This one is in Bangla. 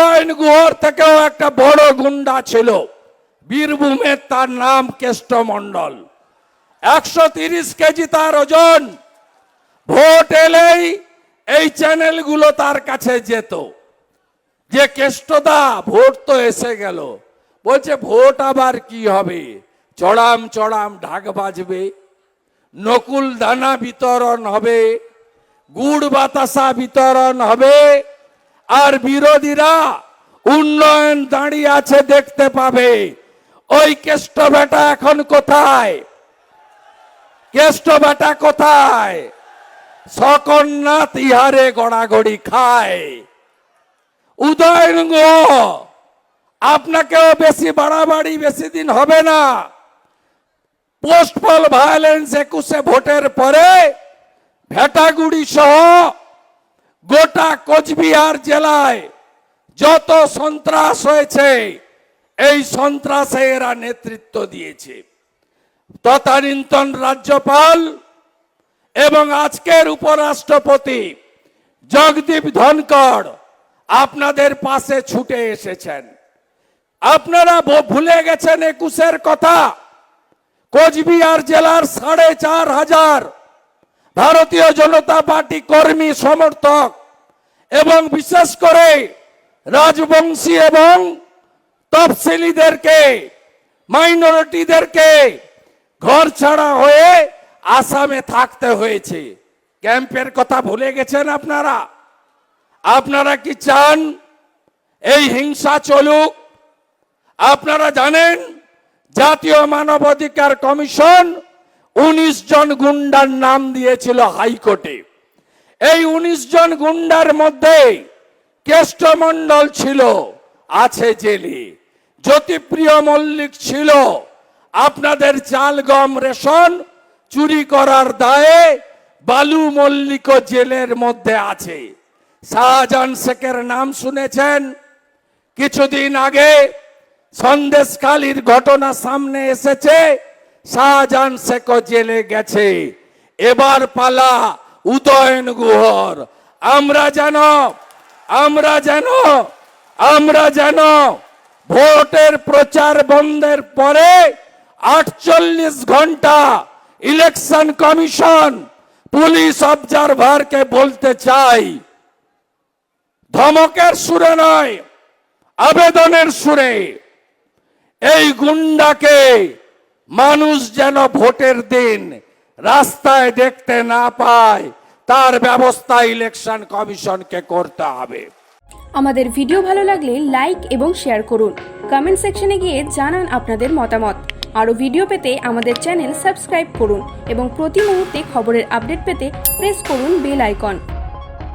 উদয়ন গুহর থেকেও একটা বড় গুন্ডা ছিল। বীরভূমের তার নাম কেষ্ট মণ্ডল। একশো তিরিশ কেজি তার ওজন। ভোট এলেই এই চ্যানেলগুলো তার কাছে যেত। যে কেষ্টদা, ভোট তো এসে গেল। বলছে, ভোট আবার কি হবে? চড়াম চড়াম, ঢাক বাজবে। নকুল দানা বিতরণ হবে। গুড় বাতাসা বিতরণ হবে। আর বিরোধীরা উন্নয়ন দাঁড়িয়ে আছে দেখতে পাবে। ওই কেষ্ট বেটা এখন কোথায়? কেষ্ট বেটা কোথায়? সকন্যা ইহারে গড়াগড়ি খায়। উদয়ঙ্গ আপনাকেও বেশি বাড়াবাড়ি বেশি দিন হবে না। পোস্টপল ভায়োলেন্স একুশে ভোটের পরে ভেটাগুড়ি সহ গোটা কোচবিহার জেলায় যত সন্ত্রাস হয়েছে, এই সন্ত্রাসে এরা নেতৃত্ব দিয়েছে। তথানীন্তন রাজ্যপাল এবং আজকের উপরাষ্ট্রপতি জগদীপ ধনকড় আপনাদের পাশে ছুটে এসেছেন। আপনারা ভুলে গেছেন একুশের কথা? কোচবিহার জেলার সাড়ে চার হাজার ভারতীয় জনতা পার্টি কর্মী সমর্থক এবং বিশেষ করে রাজবংশী এবং তফসিলিদেরকে, মাইনরিটিদেরকে ঘর ছাড়া হয়ে আসামে থাকতে হয়েছে। ক্যাম্পের কথা ভুলে গেছেন আপনারা? আপনারা কি চান এই হিংসা চলুক? আপনারা জানেন জাতীয় মানবাধিকার কমিশন উনিশ জন গুন্ডার নাম দিয়েছিল হাইকোর্টে। এই উনিশ জন গুন্ডার মধ্যে কেষ্টমণ্ডল ছিল, আছে জেলে। জ্যোতিপ্রিয় মল্লিক ছিল, আপনাদের চাল গম রেশন চুরি করার দায়ে বালু মল্লিকও জেলের মধ্যে আছে। শাহজাহান শেখের নাম শুনেছেন? কিছুদিন আগে সন্দেশকালীর ঘটনা সামনে এসেছে, শাহজাহান শেখ জেলে গেছে। এবার পালা উদয়ন গুহর। আমরা যেন আমরা যেন আমরা যেন ভোটের প্রচার বন্ধের পরে আটচল্লিশ ঘণ্টা ইলেকশন কমিশন পুলিশ অবজারভারকে বলতে চাই, ধমকের সুরে নয়, আবেদনের সুরে। এই গুন্ডাকে মানুষ যেন ভোটের দিন রাস্তায় দেখতে না পায়, তার ব্যবস্থা ইলেকশন কমিশনকে করতে হবে। আমাদের ভিডিও ভালো লাগলে লাইক এবং শেয়ার করুন। কমেন্ট সেকশনে গিয়ে জানান আপনাদের মতামত। আরও ভিডিও পেতে আমাদের চ্যানেল সাবস্ক্রাইব করুন এবং প্রতি মুহূর্তে খবরের আপডেট পেতে প্রেস করুন বেল আইকন